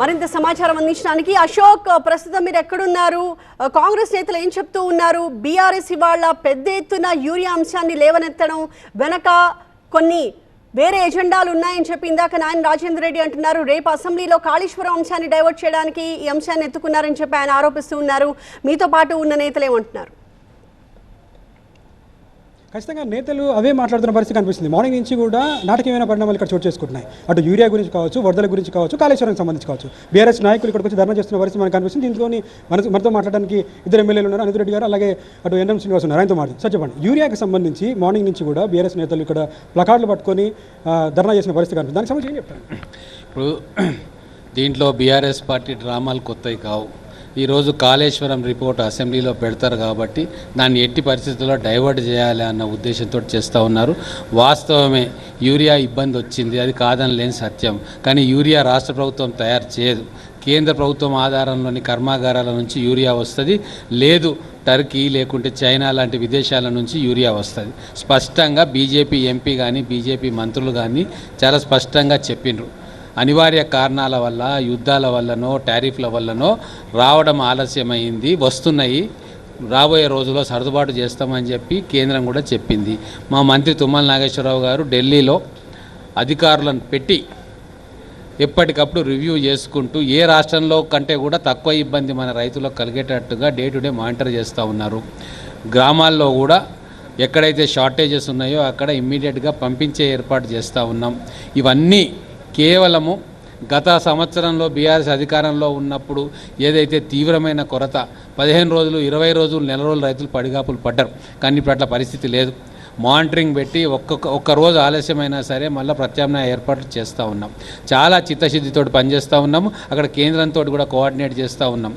మరింత సమాచారం అందించడానికి అశోక్ ప్రస్తుతం మీరు ఎక్కడున్నారు? కాంగ్రెస్ నేతలు ఏం చెప్తూ ఉన్నారు? బీఆర్ఎస్ ఇవాళ పెద్ద ఎత్తున యూరియా అంశాన్ని లేవనెత్తడం వెనక కొన్ని వేరే ఎజెండాలు ఉన్నాయని చెప్పి ఇందాక నాయన రాజేంద్ర రెడ్డి అంటున్నారు. రేపు అసెంబ్లీలో కాళేశ్వరం అంశాన్ని డైవర్ట్ చేయడానికి ఈ అంశాన్ని ఎత్తుకున్నారని చెప్పి ఆయన ఆరోపిస్తూ ఉన్నారు. మీతో పాటు ఉన్న నేతలు ఏమంటున్నారు? ఖచ్చితంగా నేతలు అవే మాట్లాడుతున్న పరిస్థితి కనిపిస్తుంది. మార్నింగ్ నుంచి కూడా నాటకీయమైన పరిణామాలు ఇక్కడ చోటు చేసుకుంటున్నాయి. అటు యూరియా గురించి కావచ్చు వరదల గురించి కావచ్చు కాళేశ్వరం సంబంధించి కావచ్చు. బీఆర్ఎస్ నాయకులు ఇక్కడికి వచ్చి ధర్నా చేస్తున్న పరిస్థితి మనకు కనిపిస్తుంది. దీంట్లోని మన మనతో మాట్లాడడానికి ఇద్దరు ఎమ్మెల్యేలు ఉన్నారు. అనిల్ రెడ్డి గారు అలాగే అటు ఎన్ఎం శ్రీనివాస్ ఉన్నారు. ఆయనతో మాట్లాడు సార్ చెప్పండి. యూరియాకి సంబంధించి మార్నింగ్ నుంచి కూడా బీఆర్ఎస్ నేతలు ఇక్కడ ప్లకార్డులు పట్టుకొని ధర్నా చేసిన పరిస్థితి కనిపిస్తుంది. దానికి సంబంధించి ఏం చెప్తారు? ఇప్పుడు దీంట్లో బీఆర్ఎస్ పార్టీ డ్రామాలు కొత్తవి కావు. ఈరోజు కాళేశ్వరం రిపోర్ట్ అసెంబ్లీలో పెడతారు కాబట్టి దాన్ని ఎట్టి పరిస్థితుల్లో డైవర్ట్ చేయాలి అన్న ఉద్దేశంతో చేస్తూ ఉన్నారు. వాస్తవమే యూరియా ఇబ్బంది వచ్చింది. అది కాదని లేని సత్యం. కానీ యూరియా రాష్ట్ర ప్రభుత్వం తయారు చేయదు. కేంద్ర ప్రభుత్వం ఆధారంలోని కర్మాగారాల నుంచి యూరియా వస్తుంది. లేదు టర్కీ లేకుంటే చైనా లాంటి విదేశాల నుంచి యూరియా వస్తుంది. స్పష్టంగా బీజేపీ ఎంపీ కానీ బీజేపీ మంత్రులు కానీ చాలా స్పష్టంగా చెప్పిండ్రు అనివార్య కారణాల వల్ల యుద్ధాల వల్లనో టారిఫ్ల వల్లనో రావడం ఆలస్యమైంది. వస్తున్నాయి. రాబోయే రోజుల్లో సర్దుబాటు చేస్తామని చెప్పి కేంద్రం కూడా చెప్పింది. మా మంత్రి తుమ్మల నాగేశ్వరరావు గారు ఢిల్లీలో అధికారులను పెట్టి ఎప్పటికప్పుడు రివ్యూ చేసుకుంటూ ఏ రాష్ట్రంలో కంటే కూడా తక్కువ ఇబ్బంది మన రైతులకు కలిగేటట్టుగా డే టు డే మానిటర్ చేస్తూ ఉన్నారు. గ్రామాల్లో కూడా ఎక్కడైతే షార్టేజెస్ ఉన్నాయో అక్కడ ఇమ్మీడియట్గా పంపించే ఏర్పాటు చేస్తూ ఉన్నాం. ఇవన్నీ కేవలము గత సంవత్సరంలో బీఆర్ఎస్ అధికారంలో ఉన్నప్పుడు ఏదైతే తీవ్రమైన కొరత పదిహేను రోజులు ఇరవై రోజులు నెల రోజులు రైతులు పడిగాపులు పడ్డారు. కానీ ఇప్పుడు అట్లా పరిస్థితి లేదు. మానిటరింగ్ పెట్టి ఒక్కొక్క ఒక్క రోజు ఆలస్యమైనా సరే మళ్ళీ ప్రత్యామ్నాయ ఏర్పాట్లు చేస్తూ ఉన్నాం. చాలా చిత్తశుద్ధితో పనిచేస్తూ ఉన్నాము. అక్కడ కేంద్రంతో కూడా కోఆర్డినేట్ చేస్తూ ఉన్నాం.